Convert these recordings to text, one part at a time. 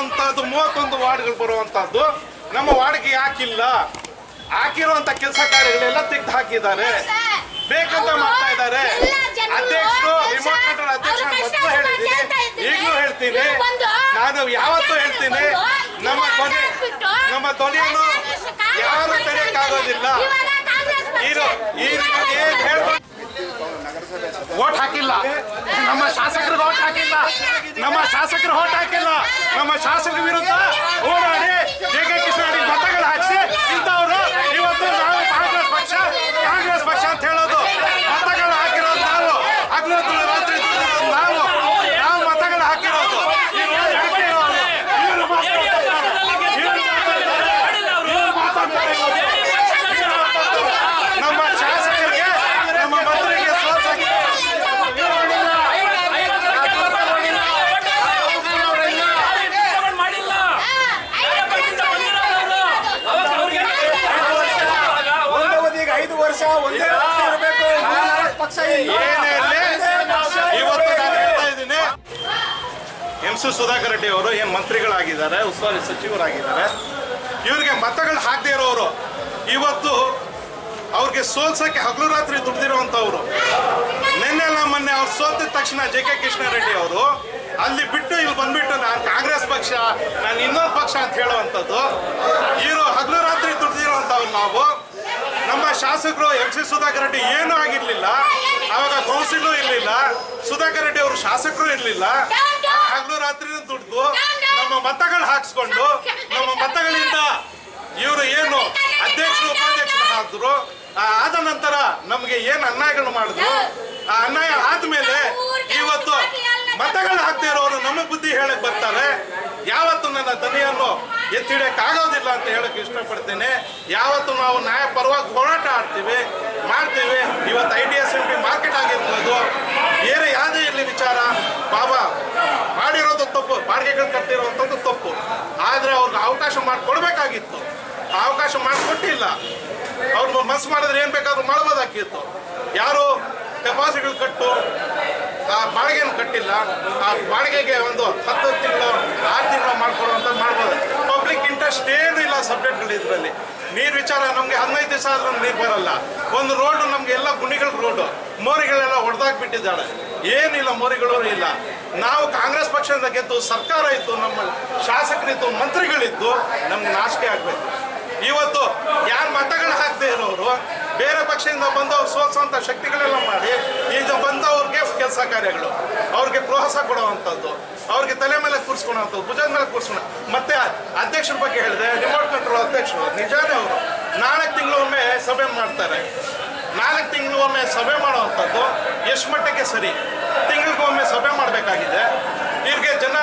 ಬರುವಂತದ್ದು ಮೂವತ್ತೊಂದು ವಾರ್ಡ್ಗಳು ಬರುವಂತಹದ್ದು ನಮ್ಮ ವಾರ್ಡ್ಗೆ ಯಾಕಿಲ್ಲ ಹಾಕಿರುವಂತ ಕೆಲಸ ಕಾರ್ಯಗಳೆಲ್ಲ ತೆಗೆದು ಹಾಕಿದ್ದಾರೆ. ಬೇಕಂತ ಮಾಡ್ತಾ ಇದ್ದಾರೆ. ಅಧ್ಯಕ್ಷರು ರಿಮೋಟ್ ಕಂಟ್ರೋಲ್ ಅಧ್ಯಕ್ಷ ಮೊದಲು ಹೇಳಿದ್ದೀನಿ ಈಗಲೂ ಹೇಳ್ತೀನಿ. ನಾನು ಯಾವತ್ತೂ ಹೇಳ್ತೀನಿ. ನಮ್ಮ ಧ್ವನಿ ನಮ್ಮ ಧ್ವನಿಯನ್ನು ಯಾರು ತೆರೆಯಕ್ಕಾಗೋದಿಲ್ಲ. ಈ ಏನ್ ಹೇಳ್ಬೋದು ಓಟ್ ಹಾಕಿಲ್ಲ. ನಮ್ಮ ಶಾಸಕರಿಗೆ ಓಟ್ ಹಾಕಿಲ್ಲ. ನಮ್ಮ ಶಾಸಕರು ಓಟ್ ಹಾಕಿಲ್ಲ. ನಮ್ಮ ಶಾಸಕರ ವಿರುದ್ಧ ಹೋರಾಡಿ ಜೆ ಕೆ ಕೃಷ್ಣಾಡಿ ಮತಗಳು ಹಾಕಿಸಿ ಇಂಥವ್ರು ಇವತ್ತು ನಾವು ಕಾಂಗ್ರೆಸ್ ಪಕ್ಷ ಕಾಂಗ್ರೆಸ್ ಪಕ್ಷ ಅಂತ ಹೇಳೋದು ಮತಗಳು ಹಾಕಿರೋದು ನಾವು ಹಗಲು ರಾತ್ರಿ ದುಡಿದಿರೋದು ನಾವು ನಾವು ಮತಗಳು ಹಾಕಿರೋದು ಇವ್ರು ಯಾಕೆ ಇರೋರು? ಇವ್ರು ಮಾತಾಡ್ತಾರೆ. ಇವ್ರು ಮಾತಾಡ್ತಾರೆ. ಇವ್ರು ಮಾತಾಡ್ತಾರೆ. ಇವ್ರು ಮಾತಾಡ್ತಾರೆ. ನಮ್ಮ ಶಾಸಕರಿಗೆ ನಮ್ಮ ಮಂತ್ರಿಗೆ ಸೋತಾಗಿ ಐದು ಒಂದೇ ಪಕ್ಷ ಇರಬೇಕು ಪಕ್ಷ. ಇವತ್ತು ನಾನು ಹೇಳ್ತಾ ಇದ್ದೀನಿ ಎಂ ಸಿ ಸುಧಾಕರ್ ರೆಡ್ಡಿ ಅವರು ಏನ್ ಮಂತ್ರಿಗಳಾಗಿದ್ದಾರೆ ಉಸ್ತುವಾರಿ ಸಚಿವರಾಗಿದ್ದಾರೆ. ಇವರಿಗೆ ಮತಗಳು ಹಾಕದೇ ಇರೋರು. ಇವತ್ತು ಅವ್ರಿಗೆ ಸೋಲ್ಸಕ್ಕೆ ಹಗಲು ರಾತ್ರಿ ದುಡ್ದಿರುವಂತವ್ರು ನಿನ್ನೆಲ್ಲ ಮೊನ್ನೆ ಅವ್ರು ಸೋತಿದ ತಕ್ಷಣ ಜೆ ಕೆ ಕೃಷ್ಣಾರೆಡ್ಡಿ ಅವರು ಅಲ್ಲಿ ಬಿಟ್ಟು ಇಲ್ಲಿ ಬಂದ್ಬಿಟ್ಟು ನಾನು ಕಾಂಗ್ರೆಸ್ ಪಕ್ಷ ನಾನು ಇನ್ನೊಂದು ಪಕ್ಷ ಅಂತ ಹೇಳುವಂಥದ್ದು. ಇವರು ಹಗಲು ರಾತ್ರಿ ದುಡ್ದಿರುವಂಥವ್ರು ನಾವು. ನಮ್ಮ ಶಾಸಕರು ಎಂ ಸಿ ಸುಧಾಕರ್ ರೆಡ್ಡಿ ಏನೂ ಆಗಿರಲಿಲ್ಲ. ಅವಾಗ ಕೌನ್ಸಿಲು ಇರಲಿಲ್ಲ. ಸುಧಾಕರ್ ರೆಡ್ಡಿ ಅವರು ಶಾಸಕರು ಇರಲಿಲ್ಲ. ಹಗಲು ರಾತ್ರಿ ದುಡ್ದು ನಮ್ಮ ಮತಗಳು ಹಾಕಿಸ್ಕೊಂಡು, ನಮ್ಮ ಮತಗಳಿಂದ ಇವರು ಏನು ಅಧ್ಯಕ್ಷರು, ಉಪಾಧ್ಯಕ್ಷರು ಹಾಕಿದ್ರು. ಆ, ಆದ ನಂತರ ನಮಗೆ ಏನು ಅನ್ಯಾಯಗಳು ಮಾಡಿದ್ರು? ಆ ಅನ್ಯಾಯ ಆದ್ಮೇಲೆ ಇವತ್ತು ಮತಗಳು ಹಾಕ್ತಿರೋರು ನಮ್ಮ ಬುದ್ಧಿ ಹೇಳಕ್ ಬರ್ತಾರೆ. ಯಾವತ್ತು ನನ್ನ ದನಿಯನ್ನು ಎತ್ತಿಡಕ್ಕಾಗೋದಿಲ್ಲ ಅಂತ ಹೇಳಕ್ ಇಷ್ಟಪಡ್ತೇನೆ. ಯಾವತ್ತು ನಾವು ನ್ಯಾಯ ಪರವಾಗಿ ಹೋರಾಟ ಆಡ್ತೀವಿ, ಮಾಡ್ತೀವಿ. ಇವತ್ತು I D S M P market ಆಗಿರ್ಬೋದು, ಬೇರೆ ಯಾವುದೇ ಇರಲಿ ವಿಚಾರ ಬಾಬಾ ಮಾಡಿರೋದು ತಪ್ಪು, ಬಾಡಿಗೆಗಳು ಕಟ್ಟಿರುವಂಥದ್ದು ತಪ್ಪು. ಆದರೆ ಅವ್ರಿಗೆ ಅವಕಾಶ ಮಾಡಿಕೊಡ್ಬೇಕಾಗಿತ್ತು. ಅವಕಾಶ ಮಾಡಿಕೊಟ್ಟಿಲ್ಲ. ಅವ್ರು ಮನ್ಸು ಮಾಡಿದ್ರೆ ಏನು ಬೇಕಾದ್ರೂ ಮಾಡ್ಬೋದಾಗಿತ್ತು. ಯಾರು ಡೆಪಾಸಿಟ್ಗಳು ಕಟ್ಟು, ಆ ಬಾಡಿಗೆನ ಕಟ್ಟಿಲ್ಲ. ಆ ಬಾಡಿಗೆಗೆ ಒಂದು ಹತ್ತು ತಿಂಗಳು, ಆರು ತಿಂಗಳು ಮಾಡ್ಕೊಡುವಂತ ಮಾಡ್ಬೋದು. ಪಬ್ಲಿಕ್ ಇಂಟ್ರೆಸ್ಟ್ ಏನು ಇಲ್ಲ ಸಬ್ಜೆಕ್ಟ್ಗಳು ಇದರಲ್ಲಿ. ನೀರು ವಿಚಾರ ನಮಗೆ ಹದಿನೈದು ದಿವಸ ಆದ್ರೂ ನೀರು ಬರಲ್ಲ. ಒಂದು ರೋಡು ನಮಗೆ ಎಲ್ಲ ಗುಣಿಗಳ ರೋಡು ಮೋರಿಗಳೆಲ್ಲ ಹೊಡೆದಾಕ್ಬಿಟ್ಟಿದ್ದಾಳೆ. ಏನಿಲ್ಲ ಮೋರಿಗಳು ಇಲ್ಲ. ನಾವು ಕಾಂಗ್ರೆಸ್ ಪಕ್ಷದಿಂದ ಗೆದ್ದು ಸರ್ಕಾರ ಇತ್ತು, ನಮ್ಮ ಶಾಸಕರಿದ್ದು ಮಂತ್ರಿಗಳಿದ್ದು, ನಮ್ಗೆ ನಾಚಿಕೆ ಆಗಬೇಕು. ಇವತ್ತು ಯಾರು ಮತಗಳು ಹಾಕದೇ ಇರೋರು, ಬೇರೆ ಪಕ್ಷದಿಂದ ಬಂದವ್ರು ಸೋಸುವಂಥ ಶಕ್ತಿಗಳೆಲ್ಲ ಮಾಡಿ, ಈಗ ಬಂದವ್ರಿಗೆ ಕೆಲಸ ಕಾರ್ಯಗಳು. ಪ್ರೋತ್ಸಾಹ ಕೊಡುವಂಥದ್ದು, ಅವ್ರಿಗೆ ತಲೆ ಮೇಲೆ ಕೂರಿಸ್ಕೊಳೋವಂಥದ್ದು ಭುಜದ ಮೇಲೆ ಕೂರಿಸ್ಕೊಳ ಮತ್ತೆ ಅಧ್ಯಕ್ಷರ ಬಗ್ಗೆ ಹೇಳಿದೆ ರಿಮೋಟ್ ಕಂಟ್ರೋಲ್ ಅಧ್ಯಕ್ಷರು, ನಿಜಾನೇ ಅವರು ನಾಲ್ಕು ತಿಂಗಳೊಮ್ಮೆ ಸಭೆ ಮಾಡ್ತಾರೆ. ನಾಲ್ಕು ತಿಂಗಳೊಮ್ಮೆ ಸಭೆ ಮಾಡುವಂಥದ್ದು ಎಷ್ಟು ಮಟ್ಟಕ್ಕೆ ಸರಿ. ತಿಂಗಳಿಗೊಮ್ಮೆ ಸಭೆ ಮಾಡಬೇಕಾಗಿದೆ. ಇವ್ರಿಗೆ ಜನ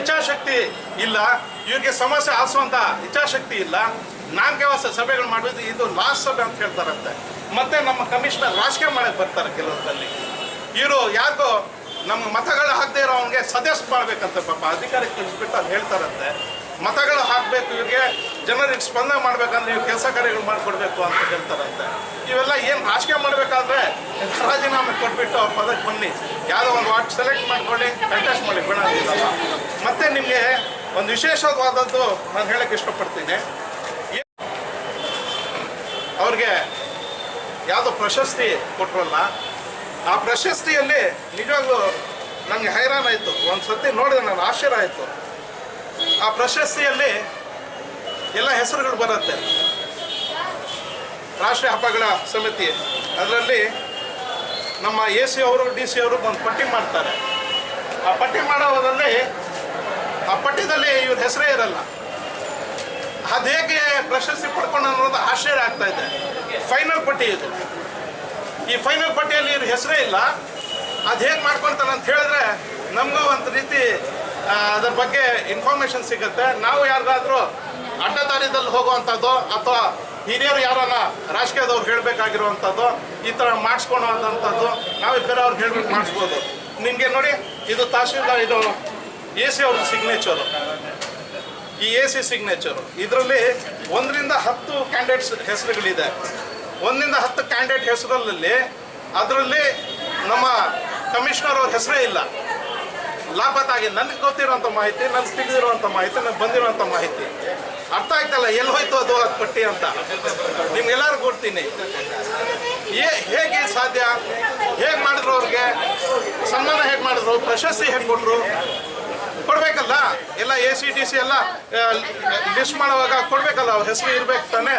ಇಚ್ಛಾಶಕ್ತಿ ಇಲ್ಲ. ಇವ್ರಿಗೆ ಸಮಸ್ಯೆ ಆಸುವಂಥ ಇಚ್ಛಾಶಕ್ತಿ ಇಲ್ಲ. ನಾಲ್ಕವಾಸ ಸಭೆಗಳು ಮಾಡೋದು ಇದು ಲಾಸ್ಟ್ ಸಭೆ ಅಂತ ಹೇಳ್ತಾರಂತೆ. ಮತ್ತೆ ನಮ್ಮ ಕಮಿಷನರ್ ರಾಜಕೀಯ ಮಾಡಕ್ಕೆ ಬರ್ತಾರೆ ಕೆಲವರಲ್ಲಿ. ಇವರು ಯಾಕೋ ನಮ್ಮ ಮತಗಳು ಹಾಕದೇ ಇರೋ ಅವ್ನಿಗೆ ಸದಸ್ಯ ಮಾಡ್ಬೇಕಂತ ಪಾಪ ಅಧಿಕಾರಿ ತಿಳಿಸ್ಬಿಟ್ಟು ಅದು ಹೇಳ್ತಾರಂತೆ. ಮತಗಳು ಹಾಕಬೇಕು, ಇವ್ರಿಗೆ ಜನರಿಗೆ ಸ್ಪಂದನೆ ಮಾಡ್ಬೇಕಂದ್ರೆ ನೀವು ಕೆಲಸ ಕಾರ್ಯಗಳು ಮಾಡಿಕೊಡ್ಬೇಕು ಅಂತ ಹೇಳ್ತಾರಂತೆ. ಇವೆಲ್ಲ ಏನು ರಾಜಕೀಯ ಮಾಡಬೇಕಾದ್ರೆ ರಾಜೀನಾಮೆ ಕೊಟ್ಬಿಟ್ಟು ಅವ್ರ ಪದಕ್ಕೆ ಬನ್ನಿ. ಯಾವುದೋ ಒಂದು ವಾರ್ಡ್ ಸೆಲೆಕ್ಟ್ ಮಾಡ್ಕೊಳ್ಳಿ ಕಂಟೆಸ್ಟ್ ಮಾಡಿ ಬಿಡೋದಿಲ್ಲ ಮತ್ತೆ ನಿಮಗೆ ಒಂದು ವಿಶೇಷವಾದದ್ದು ನಾನು ಹೇಳಕ್ಕೆ ಇಷ್ಟಪಡ್ತೀನಿ. ಅವ್ರಿಗೆ ಯಾವುದೋ ಪ್ರಶಸ್ತಿ ಕೊಟ್ರಲ್ಲ ಆ ಪ್ರಶಸ್ತಿಯಲ್ಲಿ ನಿಜವಾಗ್ಲೂ ನನಗೆ ಹೈರಾಣ ಆಯಿತು. ಒಂದು ಸತಿ ನೋಡಿದೆ ನಾನು ಆಶ್ಚರ್ಯ ಆಯಿತು. ಆ ಪ್ರಶಸ್ತಿಯಲ್ಲಿ ಎಲ್ಲ ಹೆಸರುಗಳು ಬರುತ್ತೆ. ರಾಷ್ಟ್ರೀಯ ಹಬ್ಬಗಳ ಸಮಿತಿ. ಅದರಲ್ಲಿ ನಮ್ಮ ಎ ಸಿ ಅವರು, ಡಿ ಸಿ ಅವರು ಒಂದು ಪಟ್ಟಿ ಮಾಡ್ತಾರೆ. ಆ ಪಟ್ಟಿ ಮಾಡೋದ್ರಲ್ಲಿ ಆ ಪಟ್ಟಿದಲ್ಲಿ ಇವ್ರ ಹೆಸರೇ ಇರಲ್ಲ. ಅದು ಹೇಗೆ ಪ್ರಶಸ್ತಿ ಪಡ್ಕೊಂಡು ಅನ್ನೋದು ಆಶ್ಚರ್ಯ ಆಗ್ತಾ ಇದೆ. ಫೈನಲ್ ಪಟ್ಟಿ ಇದು. ಈ ಫೈನಲ್ ಪಟ್ಟಿಯಲ್ಲಿ ಇವ್ರ ಹೆಸರೇ ಇಲ್ಲ. ಅದು ಹೇಗೆ ಮಾಡ್ಕೊಳ್ತಾರೆ ಅಂತ ಹೇಳಿದ್ರೆ ನಮಗೂ ಒಂದು ರೀತಿ ಅದ್ರ ಬಗ್ಗೆ ಇನ್ಫಾರ್ಮೇಷನ್ ಸಿಗುತ್ತೆ. ನಾವು ಯಾರಿಗಾದ್ರೂ ಅಡ್ಡದಾರಿದಲ್ಲಿ ಹೋಗುವಂಥದ್ದು ಅಥವಾ ಹಿರಿಯರು ಯಾರನ್ನ ರಾಜಕೀಯದವ್ರು ಹೇಳಬೇಕಾಗಿರುವಂಥದ್ದು ಈ ಥರ ಮಾಡಿಸ್ಕೊಳೋದಂಥದ್ದು ನಾವೇ ಬೇರೆಯವ್ರಿಗೆ ಹೇಳ್ಬಿಟ್ಟು ಮಾಡಿಸ್ಬೋದು. ನಿಮಗೆ ನೋಡಿ, ಇದು ತಹಶೀಲ್ದಾರ್, ಇದು ಎ ಸಿ ಅವ್ರ ಸಿಗ್ನೇಚರು ಈ ಎ ಸಿ ಸಿಗ್ನೇಚರು ಇದರಲ್ಲಿ ಒಂದರಿಂದ ಹತ್ತು ಕ್ಯಾಂಡಿಡೇಟ್ಸ್ ಹೆಸರುಗಳಿದೆ. ಒಂದರಿಂದ ಹತ್ತು ಕ್ಯಾಂಡಿಡೇಟ್ ಹೆಸರಲ್ಲಿ ಅದರಲ್ಲಿ ನಮ್ಮ ಕಮಿಷನರ್ ಅವ್ರ ಹೆಸರೇ ಇಲ್ಲ. ಲಾಪತ್ತಾಗಿ ನನಗೆ ಗೊತ್ತಿರುವಂಥ ಮಾಹಿತಿ, ನನಗೆ ತಿಳಿದಿರುವಂಥ ಮಾಹಿತಿ, ನನಗೆ ಬಂದಿರುವಂಥ ಮಾಹಿತಿ. ಅರ್ಥ ಆಯ್ತಲ್ಲ, ಎಲ್ಲಿ ಹೋಯ್ತು ಅದು ಅದು ಪಟ್ಟಿ ಅಂತ? ನಿಮ್ಗೆಲ್ಲರೂ ಕೊಡ್ತೀನಿ ಹೇಗೆ ಸಾಧ್ಯ? ಹೇಗೆ ಮಾಡಿದ್ರು ಅವ್ರಿಗೆ? ಸನ್ಮಾನ ಹೇಗೆ ಮಾಡಿದ್ರು? ಪ್ರಶಸ್ತಿ ಹೇಗೆ ಕೊಟ್ಟರು ಕೊಡ್ಬೇಕಲ್ಲ? ಎಲ್ಲ ಎ ಸಿ ಟಿ ಸಿ ಎಲ್ಲ ಲಿಸ್ಟ್ ಮಾಡುವಾಗ ಕೊಡ್ಬೇಕಲ್ಲ, ಅವ್ರ ಹೆಸರು ಇರ್ಬೇಕು ತಾನೆ?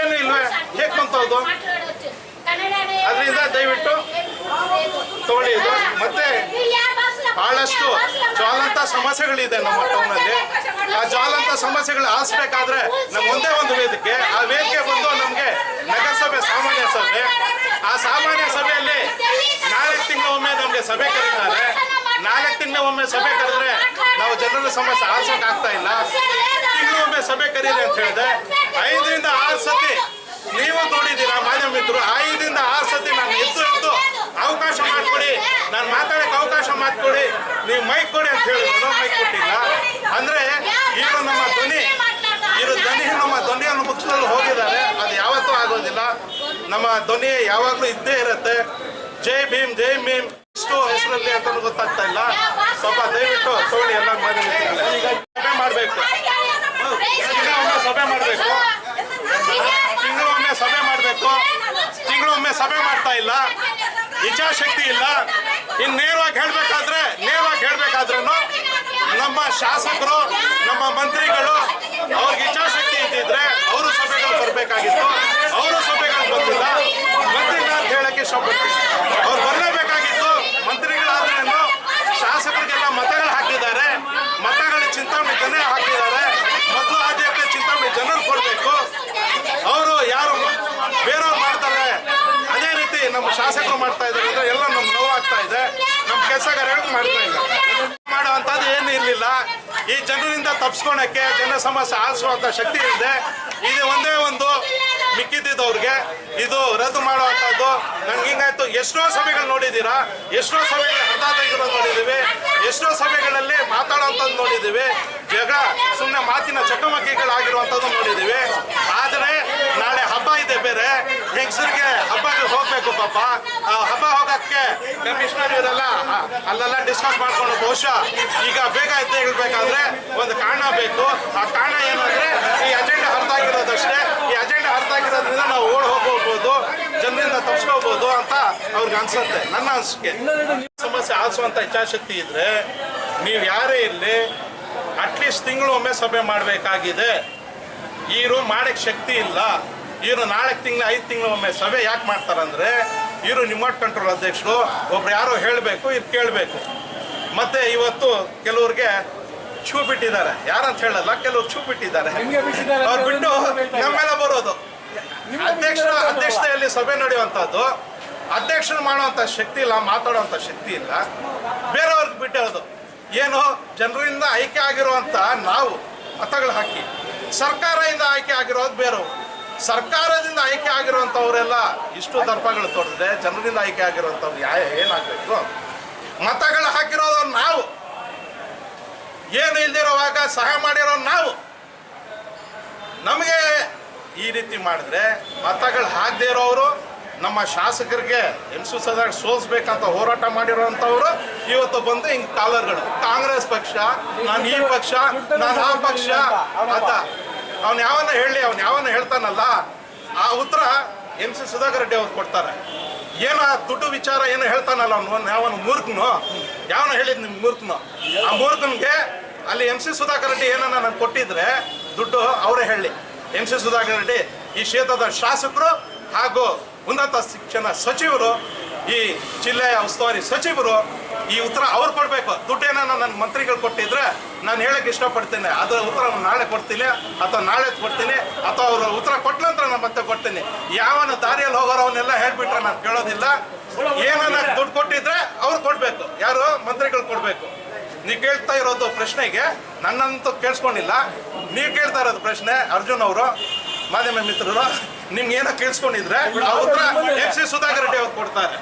ಏನು ಇಲ್ವೇ? ಹೇಗೆ ಬಂತವ್ದು ಅದರಿಂದ ದಯವಿಟ್ಟು ತಗೊಳ್ಳಿ ಇದು. ಮತ್ತೆ ಬಹಳಷ್ಟು ಜ್ವಾಲಂತ ಸಮಸ್ಯೆಗಳಿದೆ ನಮ್ಮ ಟೌನಲ್ಲಿ ಆ ಜ್ವಾಲಂತ ಸಮಸ್ಯೆಗಳು ಆಸ್ಬೇಕಾದ್ರೆ ನಮ್ಮ ಒಂದೇ ಒಂದು ವೇದಿಕೆ. ಆ ವೇದಿಕೆ ಬಂದು ನಮಗೆ ನಗರಸಭೆ ಸಾಮಾನ್ಯ ಸಭೆ. ಆ ಸಾಮಾನ್ಯ ಸಭೆಯಲ್ಲಿ ನಾಲ್ಕು ತಿಂಗಳೊಮ್ಮೆ ನಮಗೆ ಸಭೆ ಕರೀತಾರೆ. ನಾಲ್ಕು ತಿಂಗಳೊಮ್ಮೆ ಸಭೆ ಕರೆದ್ರೆ ನಾವು ಜನರ ಸಮಸ್ಯೆ ಆಲ್ಸೋಕೆ ಆಗ್ತಾ ಇಲ್ಲ. ತಿಂಗಳೊಮ್ಮೆ ಸಭೆ ಕರೀರಿ ಅಂತ ಹೇಳಿದೆ. ಐದರಿಂದ ಆರು ಸತಿ ನೀವು ನೋಡಿದ್ದೀರಾ ಮಾಧ್ಯಮ ಮಿತ್ರರು, ಐದರಿಂದ ಆರು ಸತಿ ನಾನು ಎದ್ದು ಎದ್ದು ಅವಕಾಶ ಮಾಡಿಕೊಡಿ. ನಾನು ಮಾತಾಡಕ್ಕೆ ಅವಕಾಶ ಮಾಡಿಕೊಡಿ. ನೀವು ಮೈಕ್ ಕೊಡಿ ಅಂತ ಹೇಳಿದ್ರು ಮೈಕ್ ಕೊಟ್ಟಿಲ್ಲ. ಅಂದ್ರೆ ಈಗ ನಮ್ಮ ಧ್ವನಿ ಇರು ಧ್ವನಿ, ನಮ್ಮ ಧ್ವನಿಯನ್ನು ಮುಗಿಸಲು ಹೋಗಿದ್ದಾರೆ. ಅದು ಯಾವತ್ತೂ ಆಗೋದಿಲ್ಲ. ನಮ್ಮ ಧ್ವನಿ ಯಾವಾಗಲೂ ಇದ್ದೇ ಇರುತ್ತೆ. ಜೈ ಭೀಮ್ ಜೈ ಭೀಮ್. ಇಷ್ಟು ಹೆಸರಲ್ಲಿ ಅಂತ ಗೊತ್ತಾಗ್ತಾ ಇಲ್ಲ ಸ್ವಲ್ಪ ದಯವಿಟ್ಟು ತಗೊಳ್ಳಿ ಎಲ್ಲ. ಸಭೆ ಮಾಡಬೇಕು ಸಭೆ ಮಾಡಬೇಕು ತಿಂಗಳೊಮ್ಮೆ ಸಭೆ ಮಾಡಬೇಕು ತಿಂಗಳೊಮ್ಮೆ ಸಭೆ ಮಾಡ್ತಾ ಇಲ್ಲ ಇಚ್ಛಾಶಕ್ತಿ ಇಲ್ಲ ಇನ್ನು ನೇರವಾಗಿ ಹೇಳ್ಬೇಕಾದ್ರೆ ನೇರವಾಗಿ ಹೇಳ್ಬೇಕಾದ್ರೆ ನಮ್ಮ ಶಾಸಕರು ನಮ್ಮ ಮಂತ್ರಿಗಳು ಅವ್ರಿಗೆ ಇಚ್ಛಾಶಕ್ತಿ ಇದ್ದಿದ್ರೆ ಅವರು ಸಭೆಗಳು ಬರಬೇಕಾಗಿತ್ತು ಅವರು ಸಭೆಗಳು ಬಂದಿಲ್ಲ ಮಂತ್ರಿಗಳ ಅಂತ ಹೇಳಕ್ಕೆ ಇಷ್ಟಪಡ್ತೀನಿ ಅವ್ರು ಬರಲೇಬೇಕಾಗಿತ್ತು ಮಂತ್ರಿಗಳಾದ್ರೇನು ಶಾಸಕರಿಗೆಲ್ಲ ಮತಗಳು ಹಾಕಿದ್ದಾರೆ ಮತಗಳ ಚಿಂತಾಮಣಿ ಜನ ಹಾಕಿದ್ದಾರೆ ಮೊದಲು ಆದ್ಯತೆ ಚಿಂತಾಮಣಿ ಜನರು ಕೊಡಬೇಕು ಅವರು ಯಾರು ಬೇರೆಯವ್ರು ಮಾಡ್ತಾರೆ ಅದೇ ರೀತಿ ನಮ್ಮ ಶಾಸಕರು ಮಾಡ್ತಾ ಇದ್ದಾರೆ ಅಂದ್ರೆ ಎಲ್ಲ ನಮ್ಗೆ ನೋವಾಗ್ತಾ ಇದೆ ಕೆಲಸಗಾರರು ಮಾಡ್ತಾ ಇಲ್ಲ ಮಾಡುವಂಥದ್ದು ಏನು ಇರಲಿಲ್ಲ. ಈ ಜನರಿಂದ ತಪ್ಪಿಸ್ಕೊಳಕ್ಕೆ ಜನ ಸಮಸ್ಯೆ ಆಲಿಸುವಂಥ ಶಕ್ತಿ ಇದೆ ಇದು ಒಂದೇ ಒಂದು ಮಿಕ್ಕಿದ್ದವ್ರಿಗೆ ಇದು ರದ್ದು ಮಾಡುವಂಥದ್ದು. ನನ್ಗೆ ಹಿಂಗಾಯ್ತು. ಎಷ್ಟೋ ಸಭೆಗಳು ನೋಡಿದ್ದೀರಾ? ಎಷ್ಟೋ ಸಭೆಗಳು ಅರ್ಧ ತೆಗಿರೋದು ನೋಡಿದ್ದೀವಿ. ಎಷ್ಟೋ ಸಭೆಗಳಲ್ಲಿ ಮಾತಾಡುವಂಥದ್ದು ನೋಡಿದ್ದೀವಿ. ಜಗ ಸುಮ್ಮನೆ ಮಾತಿನ ಚಕಮಕಿಗಳಾಗಿರುವಂಥದ್ದು ನೋಡಿದ್ದೀವಿ. ಇದೆ ಬೇರೆ. ಹೆಂಗಸರಿಗೆ ಹಬ್ಬಕ್ಕೆ ಹೋಗ್ಬೇಕು ಪಾಪ. ಹಬ್ಬ ಹೋಗಕ್ಕೆ ಕಮಿಷನರ್ ಇವರೆಲ್ಲ ಆ, ಅಲ್ಲೆಲ್ಲ ಡಿಸ್ಕಸ್ ಮಾಡ್ಕೊಂಡು ಬಹುಶಃ ಈಗ ಬೇಗ ಎದ್ದು ಹೇಳ್ಬೇಕಾದ್ರೆ ಒಂದು ಕಾರಣ ಬೇಕು. ಆ ಕಾರಣ ಏನಂದ್ರೆ ಈ ಅಜೆಂಡಾ ಆಗಿರೋದಷ್ಟೇ ಈ ಅಜೆಂಡಾ ಹರಿದಾಗಿರೋದ್ರಿಂದ ನಾವು ಓಡ್ ಹೋಗ್ಬೋದು ಜನರಿಂದ ತಪ್ಪಿಸ್ಕೋಬಹುದು ಅಂತ ಅವ್ರಿಗೆ ಅನ್ಸುತ್ತೆ. ನನ್ನ ಅನಿಸಿಕೆ. ಸಮಸ್ಯೆ ಆಲಿಸುವಂತ ಇಚ್ಛಾಶಕ್ತಿ ಇದ್ರೆ ನೀವು ಯಾರೇ ಇರಲಿ ಅಟ್ಲೀಸ್ಟ್ ತಿಂಗಳೊಮ್ಮೆ ಸಭೆ ಮಾಡಬೇಕಾಗಿದೆ. ರೂಮ್ ಮಾಡಕ್ಕೆ ಶಕ್ತಿ ಇಲ್ಲ. ಇವರು ನಾಲ್ಕು ತಿಂಗಳು ಐದು ತಿಂಗಳೊಮ್ಮೆ ಸಭೆ ಯಾಕೆ ಮಾಡ್ತಾರಂದ್ರೆ ಇವರು ರಿಮೋಟ್ ಕಂಟ್ರೋಲ್ ಅಧ್ಯಕ್ಷರು ಒಬ್ರು ಯಾರೋ ಹೇಳಬೇಕು ಇದು ಕೇಳಬೇಕು. ಮತ್ತೆ ಇವತ್ತು ಕೆಲವ್ರಿಗೆ ಛೂ ಬಿಟ್ಟಿದ್ದಾರೆ ಯಾರಂತ ಹೇಳಲ್ಲ ಕೆಲವ್ರು ಛೂ ಬಿಟ್ಟಿದ್ದಾರೆ ಅವ್ರು ಬಿಟ್ಟು ನಮ್ಮೆಲ್ಲ ಬರೋದು. ಅಧ್ಯಕ್ಷರ ಅಧ್ಯಕ್ಷತೆಯಲ್ಲಿ ಸಭೆ ನಡೆಯುವಂಥದ್ದು ಅಧ್ಯಕ್ಷರು ಮಾಡುವಂಥ ಶಕ್ತಿ ಇಲ್ಲ ಮಾತಾಡುವಂಥ ಶಕ್ತಿ ಇಲ್ಲ. ಬೇರೆಯವ್ರಿಗೆ ಬಿಟ್ಟಿರೋದು ಏನು? ಜನರಿಂದ ಆಯ್ಕೆ ಆಗಿರುವಂಥ ನಾವು ಮತಗಳು ಹಾಕಿ. ಸರ್ಕಾರದಿಂದ ಆಯ್ಕೆ ಆಗಿರೋದು ಬೇರೆಯವರು. ಸರ್ಕಾರದಿಂದ ಆಯ್ಕೆ ಆಗಿರುವಂಥವರೆಲ್ಲ ಇಷ್ಟು ದರ್ಪಗಳು ತೋರಿದ್ರೆ ಜನರಿಂದ ಆಯ್ಕೆ ಆಗಿರುವಂಥವ್ರು ಯಾ, ಏನಾಗಬೇಕು? ಮತಗಳು ಹಾಕಿರೋದು ನಾವು. ಏನು ಇಲ್ದಿರೋವಾಗ ಸಹಾಯ ಮಾಡಿರೋ ನಾವು. ನಮಗೆ ಈ ರೀತಿ ಮಾಡಿದ್ರೆ ಮತಗಳು ಹಾಕದೇ ಇರೋರು, ನಮ್ಮ ಶಾಸಕರಿಗೆ ಎನ್ಸುಸದಾಗ ಸೋಲ್ಸ್ಬೇಕಂತ ಹೋರಾಟ ಮಾಡಿರೋಂಥವ್ರು ಇವತ್ತು ಬಂದು ಹಿಂಗೆ ಕಾಲರ್ಗಳು. ಕಾಂಗ್ರೆಸ್ ಪಕ್ಷ, ನಾನು ಈ ಪಕ್ಷ, ನಾನು ಆ ಪಕ್ಷ, ಅಂತ. ಅವ್ನು ಯಾವನ್ನ ಹೇಳಿ, ಅವ್ನು ಯಾವನ್ನ ಹೇಳ್ತಾನಲ್ಲ, ಆ ಉತ್ತರ ಎಂ ಸಿ ಸುಧಾಕರ್ ರೆಡ್ಡಿ ಅವ್ರು ಕೊಡ್ತಾರೆ. ಏನೋ ಆ ದುಡ್ಡು ವಿಚಾರ ಏನೋ ಹೇಳ್ತಾನಲ್ಲ ಅವನು ಯಾವನು ಮೂರ್ಖನು? ಯಾವನ ಹೇಳಿದ್ ನಿಮ್ ಮೂರ್ಖನು? ಆ ಮೂರ್ಖನ್ಗೆ ಅಲ್ಲಿ ಎಂ ಸಿ ಸುಧಾಕರ್ ರೆಡ್ಡಿ ಏನನ್ನ ನಾನು ಕೊಟ್ಟಿದ್ರೆ, ದುಡ್ಡು ಅವರೇ ಹೇಳಿ. ಎಂ ಸಿ ಸುಧಾಕರ್ ರೆಡ್ಡಿ, ಈ ಕ್ಷೇತ್ರದ ಶಾಸಕರು ಹಾಗೂ ಉನ್ನತ ಶಿಕ್ಷಣ ಸಚಿವರು, ಈ ಜಿಲ್ಲೆಯ ಉಸ್ತುವಾರಿ ಸಚಿವರು ಈ ಉತ್ತರ ಅವ್ರು ಕೊಡಬೇಕು. ದುಡ್ಡೇನ ನನ್ನ ಮಂತ್ರಿಗಳು ಕೊಟ್ಟಿದ್ರೆ ನಾನು ಹೇಳಕ್ ಇಷ್ಟಪಡ್ತೇನೆ. ಅದರ ಉತ್ತರ ನಾಳೆ ಕೊಡ್ತೀನಿ, ಅಥವಾ ನಾಳೆ ಕೊಡ್ತೀನಿ, ಅಥವಾ ಅವರು ಉತ್ತರ ಕೊಟ್ಟ ನಂತರ ನಾನು ಮತ್ತೆ ಕೊಡ್ತೀನಿ. ಯಾವನ ದಾರಿಯಲ್ಲಿ ಹೋಗೋರವನ್ನೆಲ್ಲ ಹೇಳ್ಬಿಟ್ರೆ ನಾನು ಕೇಳೋದಿಲ್ಲ. ಏನನ್ನ ದುಡ್ಡು ಕೊಟ್ಟಿದ್ರೆ ಅವ್ರು ಕೊಡ್ಬೇಕು. ಯಾರು? ಮಂತ್ರಿಗಳು ಕೊಡ್ಬೇಕು. ನೀವು ಕೇಳ್ತಾ ಇರೋದು ಪ್ರಶ್ನೆಗೆ, ನನ್ನಂತೂ ಕೇಳಿಸ್ಕೊಂಡಿಲ್ಲ. ನೀವು ಕೇಳ್ತಾ ಇರೋದು ಪ್ರಶ್ನೆ, ಅರ್ಜುನ್ ಅವರು, ಮಾಧ್ಯಮ ಮಿತ್ರರು ನಿಮ್ಗೆ ಏನೋ ಕೇಳಿಸ್ಕೊಂಡಿದ್ರೆ ಉತ್ತರ ಎಂ ಸಿ ಸುಧಾಕರ್ ರೆಡ್ಡಿ ಅವ್ರು ಕೊಡ್ತಾರೆ.